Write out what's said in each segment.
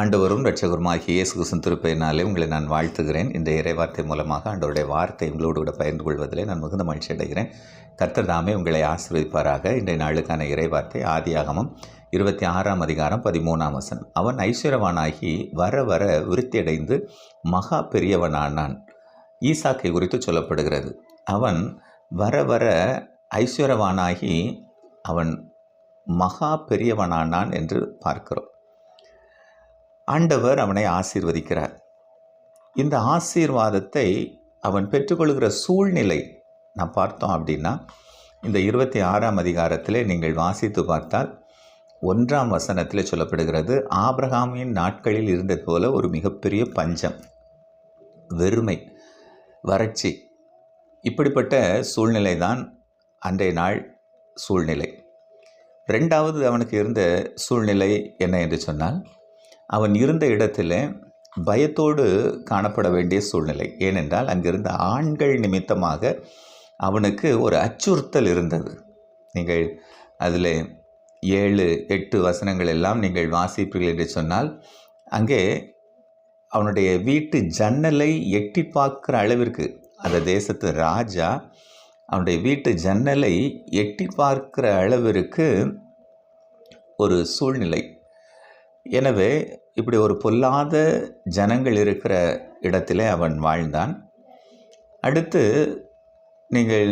ஆண்டவரும் ரட்சகருமாகிய இயேசு கிறிஸ்துவின் உங்களை நான் வாழ்த்துகிறேன். இந்த இறைவார்த்தை மூலமாக ஆண்டவருடைய வார்த்தை உங்களோடு கூட பகிர்ந்து கொள்வதிலே நான் மிகுந்த மகிழ்ச்சி அடைகிறேன். கர்த்தர் தாமே உங்களை ஆசிர்வதிப்பாராக. இன்றைய நாளுக்கான இறைவார்த்தை ஆதியாகமும் இருபத்தி ஆறாம் அதிகாரம் பதிமூணாம் வசனம். அவன் ஐஸ்வரவானாகி வர வர விருத்தியடைந்து மகா பெரியவனானான். ஈசாக்கை குறித்து சொல்லப்படுகிறது. அவன் வர வர ஐஸ்வரவானாகி அவன் மகா பெரியவனானான் என்று பார்க்கிறோம். ஆண்டவர் அவனை ஆசீர்வதிக்கிறார். இந்த ஆசீர்வாதத்தை அவன் பெற்றுக்கொள்கிற சூழ்நிலை நான் பார்த்தோம் அப்படின்னா இந்த இருபத்தி ஆறாம் அதிகாரத்தில் நீங்கள் வாசித்து பார்த்தால் ஒன்றாம் வசனத்தில் சொல்லப்படுகிறது ஆபிரகாமின் நாட்களில் இருந்தது போல ஒரு மிகப்பெரிய பஞ்சம் வெறுமை வறட்சி. இப்படிப்பட்ட சூழ்நிலை தான் அன்றைய நாள் சூழ்நிலை. ரெண்டாவது அவனுக்கு இருந்த சூழ்நிலை என்ன என்று சொன்னால் அவன் இருந்த இடத்துல பயத்தோடு காணப்பட வேண்டிய சூழ்நிலை. ஏனென்றால் அங்கிருந்த ஆண்கள் நிமித்தமாக அவனுக்கு ஒரு அச்சுறுத்தல் இருந்தது. நீங்கள் அதில் ஏழு எட்டு வசனங்கள் எல்லாம் நீங்கள் வாசிப்பீர்கள் என்று சொன்னால் அங்கே அவனுடைய வீட்டு ஜன்னலை எட்டி பார்க்குற அளவிற்கு அந்த தேசத்து ராஜா அவனுடைய வீட்டு ஜன்னலை எட்டி பார்க்குற அளவிற்கு ஒரு சூழ்நிலை. எனவே இப்படி ஒரு பொல்லாத ஜனங்கள் இருக்கிற இடத்திலே அவன் வாழ்ந்தான். அடுத்து நீங்கள்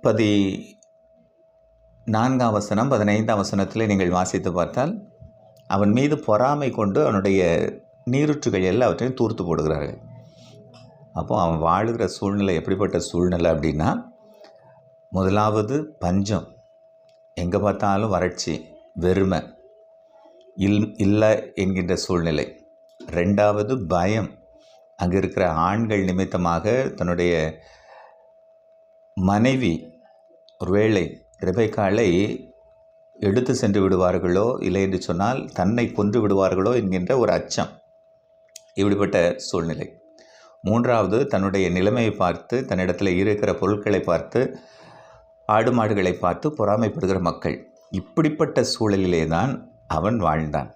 பதி நான்காம் வசனம் பதினைந்தாம் வசனத்தில் நீங்கள் வாசித்து பார்த்தால் அவன் மீது பொறாமை கொண்டு அவனுடைய நீருற்றுகள் எல்லாவற்றையும் தூர்த்து போடுகிறார்கள். அப்போ அவன் வாழுகிற சூழ்நிலை எப்படிப்பட்ட சூழ்நிலை அப்படின்னா முதலாவது பஞ்சம். எங்கே பார்த்தாலும் வறட்சி. வெறுமை. இல் இல்லை என்கின்ற சூழ்நிலை. ரெண்டாவது பயம். அங்கே இருக்கிற ஆண்கள் நிமித்தமாக தன்னுடைய மனைவி ஒருவேளை ரிபைக்காலை எடுத்து சென்று விடுவார்களோ இல்லை என்று சொன்னால் தன்னை கொன்று விடுவார்களோ என்கின்ற ஒரு அச்சம். இப்படிப்பட்ட சூழ்நிலை. மூன்றாவது தன்னுடைய நிலைமையை பார்த்து தன்னிடத்தில் இருக்கிற பொருட்களை பார்த்து ஆடு மாடுகளை பார்த்து பொறாமைப்படுகிற மக்கள். இப்படிப்பட்ட சூழலிலே தான் அவன் வாழ்ந்தான்.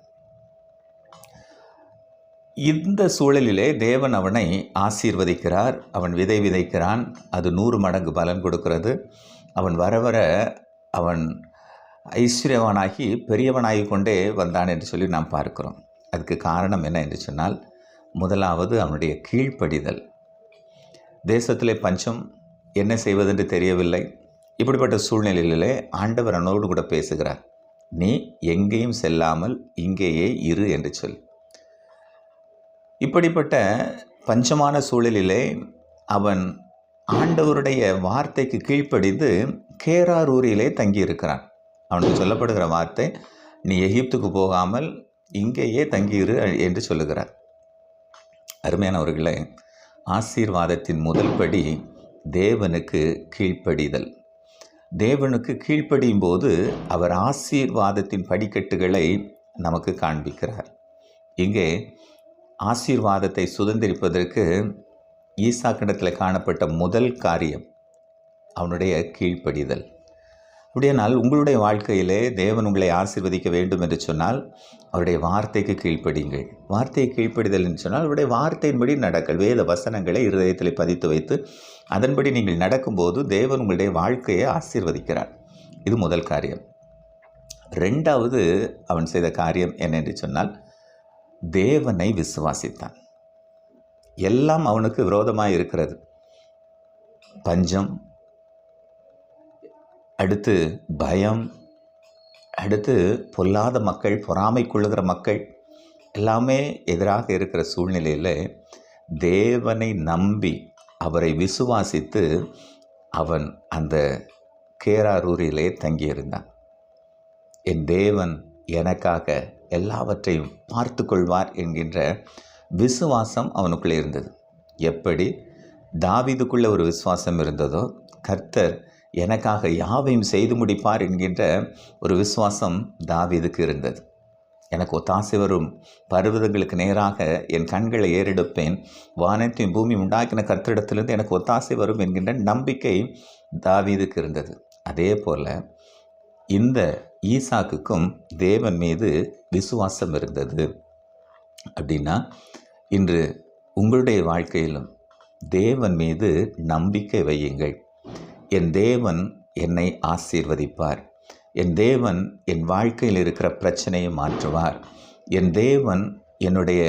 இந்த சூழலிலே தேவன் அவனை ஆசீர்வதிக்கிறார். அவன் விதை விதைக்கிறான். அது நூறு மடங்கு பலன் கொடுக்கிறது. அவன் வர வர அவன் ஐஸ்வர்யவனாகி பெரியவனாகி கொண்டே வந்தான் என்று சொல்லி நாம் பார்க்கிறோம். அதுக்கு காரணம் என்ன என்று சொன்னால் முதலாவது அவனுடைய கீழ்ப்படிதல். தேசத்திலே பஞ்சம் என்ன செய்வதென்று தெரியவில்லை. இப்படிப்பட்ட சூழ்நிலையிலே ஆண்டவர் அவனோடு கூட பேசுகிறார். நீ எங்கேயும் செல்லாமல் இங்கேயே இரு என்று சொல். இப்படிப்பட்ட பஞ்சமான சூழலிலே அவன் ஆண்டவருடைய வார்த்தைக்கு கீழ்ப்படிந்து கேராரூரிலே தங்கியிருக்கிறான். அவனுக்கு சொல்லப்படுகிற வார்த்தை நீ எகிப்துக்கு போகாமல் இங்கேயே தங்கியிரு என்று சொல்லுகிறார். அருமையானவர்களே ஆசீர்வாதத்தின் முதல் படி தேவனுக்கு கீழ்ப்படிதல். தேவனுக்கு கீழ்ப்படியும் போது அவர் ஆசீர்வாதத்தின் படிக்கட்டுகளை நமக்கு காண்பிக்கிறார். இங்கே ஆசீர்வாதத்தை சுதந்திரிப்பதற்கு ஈசாக்கிடத்தில் காணப்பட்ட முதல் காரியம் அவனுடைய கீழ்ப்படிதல். அப்படியானால் உங்களுடைய வாழ்க்கையிலே தேவன் உங்களை ஆசிர்வதிக்க வேண்டும் என்று சொன்னால் அவருடைய வார்த்தைக்கு கீழ்ப்படிங்கள் வார்த்தையை கீழ்ப்படிதல் என்று சொன்னால் அவருடைய வார்த்தையின்படி நடக்கல் வேத வசனங்களை இருதயத்தில் பதித்து வைத்து அதன்படி நீங்கள் நடக்கும்போது தேவன் உங்களுடைய வாழ்க்கையை ஆசீர்வதிக்கிறார். இது முதல் காரியம். ரெண்டாவது அவன் செய்த காரியம் என்னென்று சொன்னால் தேவனை விசுவாசித்தான். எல்லாம் அவனுக்கு விரோதமாக இருக்கிறது. பஞ்சம் அடுத்து பயம் அடுத்து பொல்லாத மக்கள் பொறாமை கொள்ளுகிற மக்கள் எல்லாமே எதிராக இருக்கிற சூழ்நிலையில் தேவனை நம்பி அவரை விசுவாசித்து அவன் அந்த கேராரூரிலே தங்கியிருந்தான். என் தேவன் எனக்காக எல்லாவற்றையும் பார்த்து கொள்வார் என்கின்ற விசுவாசம் அவனுக்குள்ளே இருந்தது. எப்படி? தாவிதுக்குள்ளே ஒரு விசுவாசம் இருந்ததோ கர்த்தர் எனக்காக யாவையும் செய்து முடிப்பார் என்கின்ற ஒரு விசுவாசம் தாவீதுக்கு இருந்தது. எனக்கு ஒத்தாசை வரும் பருவதங்களுக்கு நேராக என் கண்களை ஏறெடுப்பேன். வானத்தையும் பூமி உண்டாக்கின கர்த்திடத்திலிருந்து எனக்கு ஒத்தாசை வரும் என்கின்ற நம்பிக்கை தாவீதுக்கு இருந்தது. அதே போல் இந்த ஈசாக்குக்கும் தேவன் மீது விசுவாசம் இருந்தது. அப்படின்னா இன்று உங்களுடைய வாழ்க்கையிலும் தேவன் மீது நம்பிக்கை வையுங்கள். என் தேவன் என்னை ஆசீர்வதிப்பார். என் தேவன் என் வாழ்க்கையில் இருக்கிற பிரச்சனையை மாற்றுவார். என் தேவன் என்னுடைய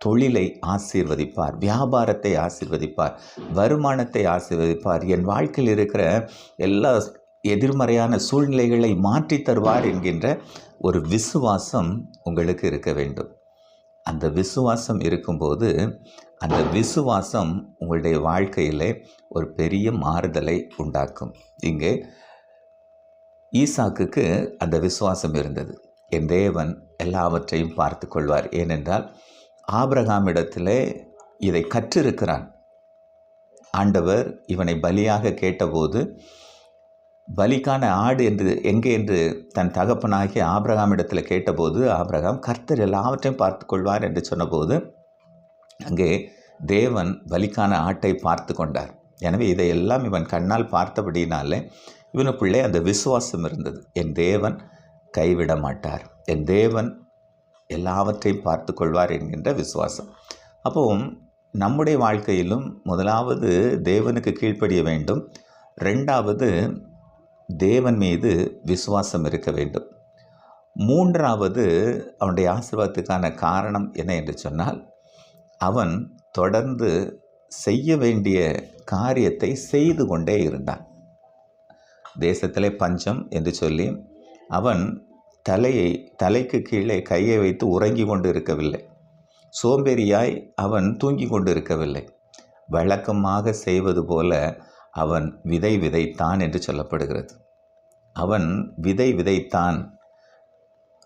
தொழிலை ஆசீர்வதிப்பார். வியாபாரத்தை ஆசீர்வதிப்பார். வருமானத்தை ஆசீர்வதிப்பார். என் வாழ்க்கையில் இருக்கிற எல்லா எதிர்மறையான சூழ்நிலைகளை மாற்றி தருவார் என்கின்ற ஒரு விசுவாசம் உங்களுக்கு இருக்க வேண்டும். அந்த விசுவாசம் இருக்கும்போது அந்த விசுவாசம் உங்களுடைய வாழ்க்கையிலே ஒரு பெரிய மாறுதலை உண்டாக்கும். இங்கே ஈசாக்குக்கு அந்த விசுவாசம் இருந்தது. என் தேவன் எல்லாவற்றையும் பார்த்து கொள்வார். ஏனென்றால் ஆபிரகாமிடத்திலே இதை கற்றிருக்கிறான். ஆண்டவர் இவனை பலியாக கேட்டபோது பலிக்கான ஆடு என்று எங்கே என்று தன் தகப்பனாகிய ஆபிரகாமிடத்தில் கேட்டபோது ஆபிரகாம் கர்த்தர் எல்லாவற்றையும் பார்த்து கொள்வார் என்று சொன்னபோது அங்கே தேவன் பலிக்கான ஆட்டை பார்த்து கொண்டார். எனவே இதையெல்லாம் இவன் கண்ணால் பார்த்தபடினாலே இவனுக்குள்ளே அந்த விசுவாசம் இருந்தது. என் தேவன் கைவிட மாட்டார். என் தேவன் எல்லாவற்றையும் பார்த்து கொள்வார் என்கின்ற விசுவாசம். அப்போ நம்முடைய வாழ்க்கையிலும் முதலாவது தேவனுக்கு கீழ்ப்படிய வேண்டும். ரெண்டாவது தேவன் மீது விசுவாசம் இருக்க வேண்டும். மூன்றாவது அவனுடைய ஆசீர்வாதத்துக்கான காரணம் என்ன என்று சொன்னால் அவன் தொடர்ந்து செய்ய வேண்டிய காரியத்தை செய்து கொண்டே இருந்தான். தேசத்திலே பஞ்சம் என்று சொல்லி அவன் தலையை தலைக்கு கீழே கையை வைத்து உறங்கி கொண்டு இருக்கவில்லை சோம்பேறியாய் அவன் தூங்கி கொண்டு இருக்கவில்லை வழக்கமாக செய்வது போல அவன் விதை விதைத்தான் என்று சொல்லப்படுகிறது. அவன் விதை விதைத்தான்.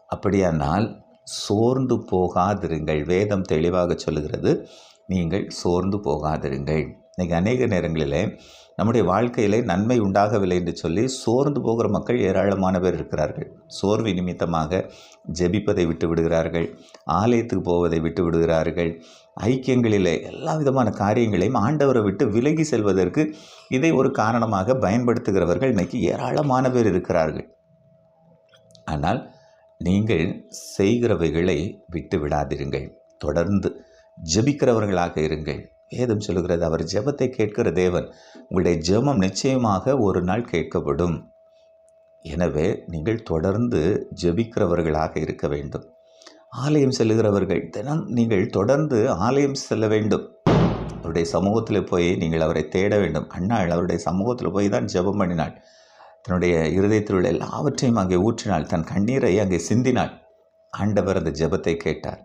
அப்படியானால் சோர்ந்து போகாதிருங்கள். வேதம் தெளிவாக சொல்லுகிறது நீங்கள் சோர்ந்து போகாதிருங்கள். இன்றைக்கி அநேக நேரங்களிலே நம்முடைய வாழ்க்கையிலே நன்மை உண்டாகவில்லை என்று சொல்லி சோர்ந்து போகிற மக்கள் ஏராளமான பேர் இருக்கிறார்கள். சோர்வு நிமித்தமாக ஜெபிப்பதை விட்டு விடுகிறார்கள் ஆலயத்துக்கு போவதை விட்டு விடுகிறார்கள் ஐக்கியங்களிலே எல்லா விதமான காரியங்களையும் ஆண்டவரை விட்டு விலகி செல்வதற்கு இதை ஒரு காரணமாக பயன்படுத்துகிறவர்கள் இன்றைக்கி ஏராளமான பேர் இருக்கிறார்கள். ஆனால் நீங்கள் செய்கிறவைகளை விட்டு விடாதிருங்கள். தொடர்ந்து ஜெபிக்கிறவர்களாக இருங்கள். வேதம் சொல்லுகிறது அவர் ஜெபத்தை கேட்கிற தேவன் உங்களுடைய ஜெபம் நிச்சயமாக ஒரு நாள் கேட்கப்படும். எனவே நீங்கள் தொடர்ந்து ஜெபிக்கிறவர்களாக இருக்க வேண்டும். ஆலயம் செல்லுகிறவர்கள் தினம் நீங்கள் தொடர்ந்து ஆலயம் செல்ல வேண்டும். அவருடைய சமூகத்தில் போய் நீங்கள் அவரை தேட வேண்டும். அண்ணாள் அவருடைய சமூகத்தில் போய் தான் ஜெபம் பண்ணினாள். தன்னுடைய இருதயத்தில் உள்ள எல்லாவற்றையும் அங்கே ஊற்றினாள் தன் கண்ணீரை அங்கே சிந்தினாள் ஆண்டவர் அந்த ஜபத்தை கேட்டார்.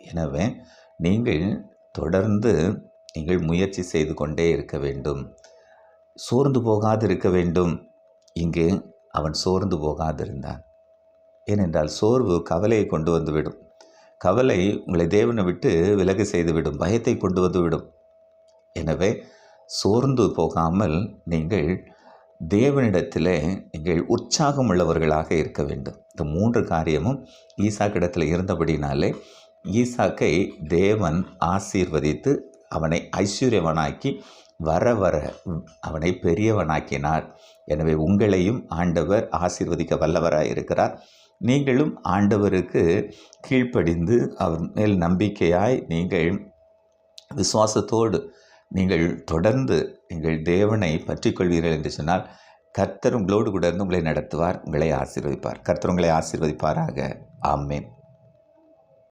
எனவே நீங்கள் தொடர்ந்து நீங்கள் முயற்சி செய்து கொண்டே இருக்க வேண்டும். சோர்ந்து போகாது இருக்க வேண்டும். இங்கே அவன் சோர்ந்து போகாதிருந்தான். ஏனென்றால் சோர்வு கவலையை கொண்டு வந்துவிடும். கவலை உங்களை தேவனை விட்டு விலகு செய்துவிடும். பயத்தை கொண்டு வந்துவிடும். எனவே சோர்ந்து போகாமல் நீங்கள் தேவனிடத்தில் நீங்கள் உற்சாகம் உள்ளவர்களாக இருக்க வேண்டும். இந்த மூன்று காரியமும் ஈசாக்கிடத்தில் இருந்தபடினாலே ஈசாக்கை தேவன் ஆசீர்வதித்து அவனை ஐஸ்வர்யவனாக்கி வர வர அவனை பெரியவனாக்கினார். எனவே உங்களையும் ஆண்டவர் ஆசீர்வதிக்க வல்லவராக இருக்கிறார். நீங்களும் ஆண்டவருக்கு கீழ்ப்படிந்து அவர் மேல் நம்பிக்கையாய் நீங்கள் விசுவாசத்தோடு நீங்கள் தொடர்ந்து நீங்கள் தேவனை பற்றிக்கொள்வீர்கள் என்று சொன்னால் கர்த்தர் உங்களோடு கூட இருந்து உங்களை நடத்துவார் உங்களை ஆசீர்வதிப்பார். கர்த்தர் உங்களை ஆசீர்வதிப்பாராக. ஆமேன்.